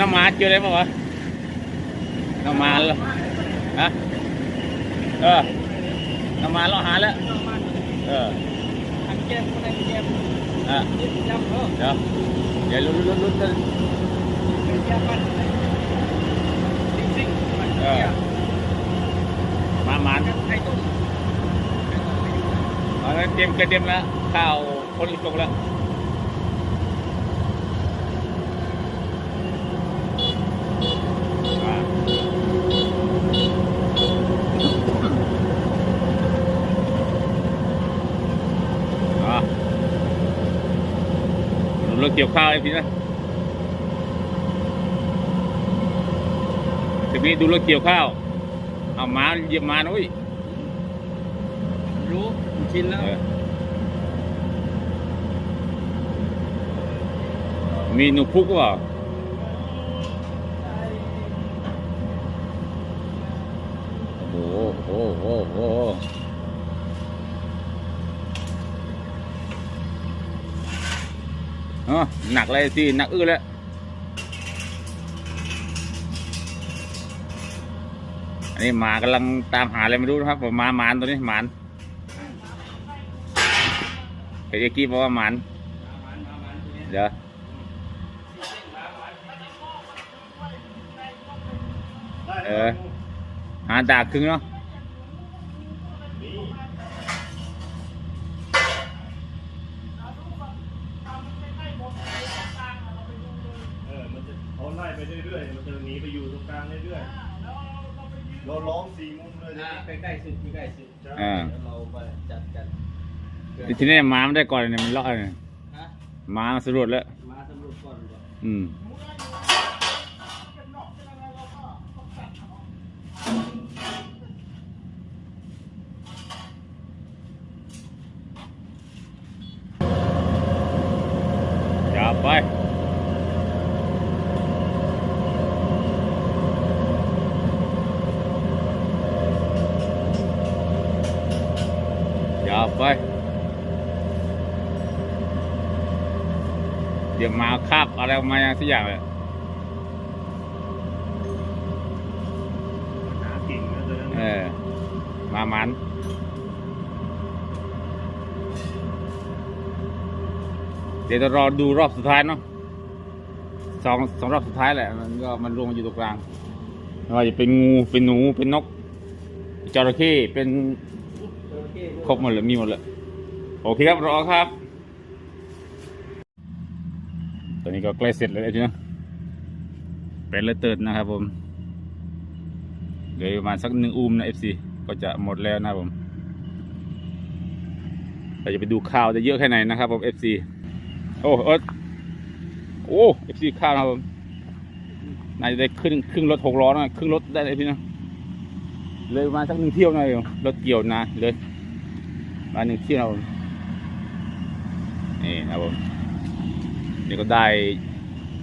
น้ำมาเจอะไรบ้างวะน้ำมาแล้วฮะเออน้ำมาเราหาแล้วเอออันเจ็บคนนั้นเจ็บอะยึดยับเออเดี๋ยวเดี๋ยวลุ้นลุ้นลุ้นกันจริงๆมันเออมาหมานไอ้ตุ้มเอาเตรียมเตรียมแล้วข้าวคนอีกตกแล้วอะอะดูรถ เกี่ยวข้าวไอ้พี่นะทีนี้ดูรถเกี่ยวข้าว เอามาเหยียบมานะเว้ยรู้ชินแล้วเออมีหนูพุกเปล่าโอ้โหโอ้โหโอ้โห เออหนักเลยสิหนักอื้อแล้วอันนี้หมากำลังตามหาอะไรไม่รู้นะครับผมมาหมานตัวนี้หมานเฮ้ยกี้บอกว่าหมันเดี๋ยวเออหาดากครึ่งเนาะ เออ มันจะเขา ไล่ไปเรื่อยๆ มันจะหนีไปอยู่ตรงกลางเรื่อยๆ เราล้อมสี่มุมเลยนะนะใกล้ๆสุดใกล้ๆสุดใช่อ่าเราไปจัดกันทีนี้หมามันได้ก่อนเนี่ยมันเลาะเนี่ยฮะหมามันสรวจแล้ว มาสำรวจก่อนดีกว่าอืมอย่าไป อย่าไป เดี๋ยวมาคาบอะไรออกมาอย่างสักอย่างเลยหากิ่งนะตอนนั้นเออ มามันเดี๋ยวจะรอดูรอบสุดท้ายเนาะสองสองรอบสุดท้ายแหละ มันก็มันรวมกันอยู่ตรงกลางไม่ว่าจะเป็นงูเป็นหนูเป็นนกจระเข้เป็นโอเคครบหมดเลยมีหมดเลยโอเคครับรอครับ ตอ นี้ก็ใกล้เสร็จแล้วทีนะเป็นแล้วเติร์ดนะครับผมเหลือประมาณสักหนึ่งอูมนะเอฟซีก็จะหมดแล้วนะผมเราจะไปดูข้าวจะเยอะแค่ไหนนะครับผมเอฟซีโอ้เออโอ้เอฟซีข้าวนะครับผมน่าจะได้ครึ่งครึ่งรถหกล้อนะครึ่งรถได้เลยพี่นะเลยประมาณสักหนึ่งเที่ยวหน่อยรถเกี่ยวนะเลยประมาณหนึ่งเที่ยวนะครับผม นี่ก็ได้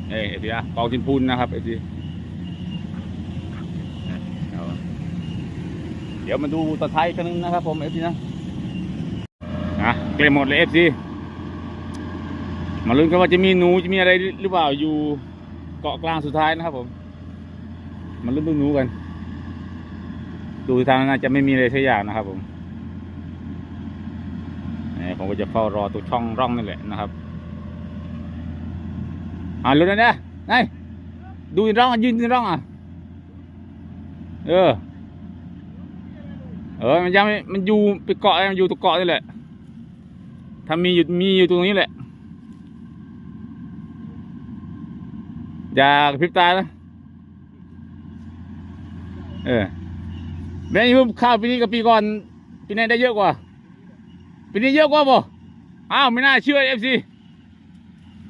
เอ้เอฟซีอะกองจินพูนนะครับเอฟซีเดี๋ยวมาดูตะไทยกันนึงนะครับ ผมเอฟซีนะนะเกลมหมดเลยเอฟซีมาลุ้นกันว่าจะมีหนูจะมีอะไรหรือเปล่าอยู่เกาะกลางสุดท้ายนะครับ ผม มาลุ้นดูหนูกัน ดูทางน่าจะไม่มีอะไรสักอย่างนะครับ ผมนี่ผมก็จะเฝ้ารอตัวช่องร่องนี่แหละนะครับ อ่าลุ้นนะนี่ยไงดูร่องยืนร่องอะเออ เออมันยังมันอยู่ไปเกาะมันอยู่ตัวเกาะนี่แหละ ถ้ามีอยู่มีอยู่ตรงนี้แหละ อย่าพริบตานะเออแม่ยูข้าวปีนี้กับปีก่อนปีนี้ได้เยอะกว่าปีนี้เยอะกว่าบ่อ้าวไม่น่าเชื่อเอฟซี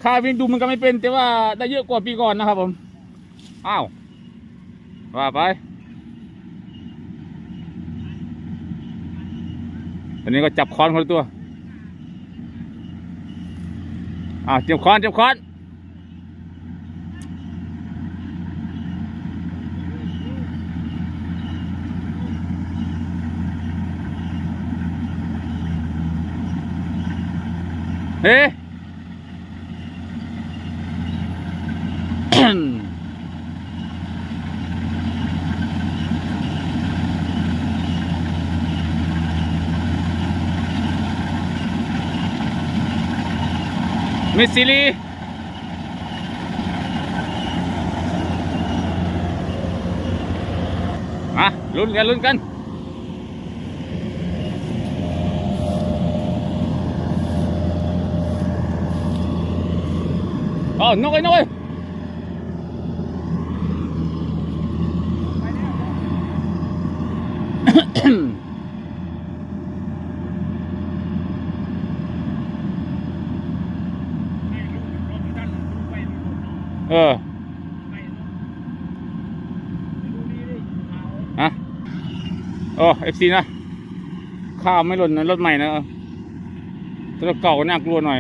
ข้าววิ่งดูมันก็ไม่เป็น แต่ว่าได้เยอะกว่าปีก่อนนะครับผมอ้าวว่าไปตอนนี้ก็จับค้อนคนตัวอ่าวจับค้อนจับค้อนเฮ้ มิสซิลีมาลุ้นกันลุ้นกัน อ๋อนกไอ้นกไอ้ ให้ลูกรถด้านลูกไปลูกน้ องเออะดูดีดิขาวฮะโอ้เอฟซีนะ ข้าวไม่หล่นนะรถใหม่นะรถเก่าน่ากลัวหน่อย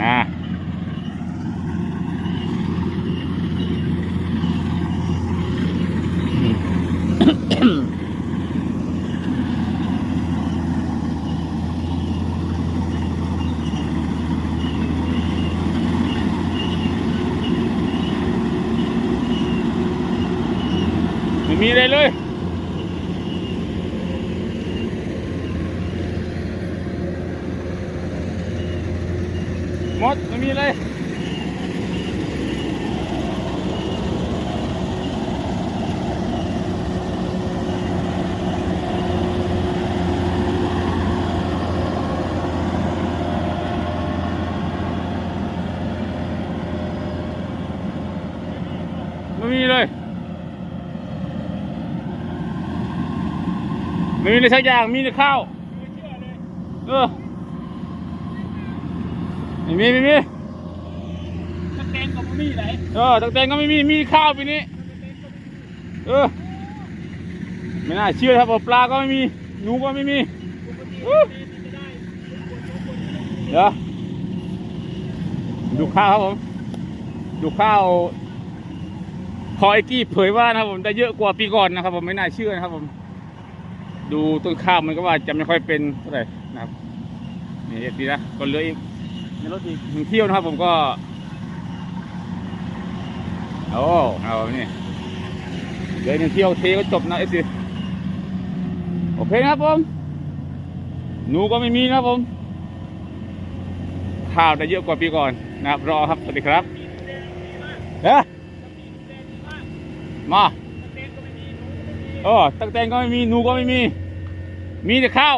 อ่า ไม่มีอะไรเลยหมดไม่มีเลยไม่มีเลย ม่มีเลยสักอย่างมีแต่ข้าวไม่เชื่อเลยเออไม่มีไม่มีตะแกรงกับมีไหนเออตั้งแต่ก็ไม่มีมีข้าวปีนี้เออไม่น่าเชื่อครับว่าปลาก็ไม่มีหนูก็ไม่มีปกติอู้มีจะได้เดี๋ยวดูข้าวครับผมดูข้าวพอไอ้กี้เผยว่านะครับผมได้เยอะกว่าปีก่อนนะครับผมไม่น่าเชื่อนะครับผม ดูต้นข้าวมันก็ว่าจะไม่ค่อยเป็นเท่าไหร่นะครับนี่เอ็ดดีนะก็เหลืออีกในรถอีกหนึ่งเที่ยวนะครับ ผมก็โอ้เอานี่เหลือหนึ่งเที่ยวเทก็จบนะเอฟซีโอเคนะครับผมหนูก็ไม่มีนะครับผมข้าวได้เยอะกว่าปีก่อนนะครับ รอครับ สวัสดีครับเฮ้ยมา ก็ไม่มีเออตักแต่ก็ไม่มีหนูก็ไม่มี มีแต่ข้าว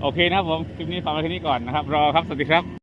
โอเคนะครับผม คลิปนี้ฝากไว้แค่นี้ก่อนนะครับ รอครับ สวัสดีครับ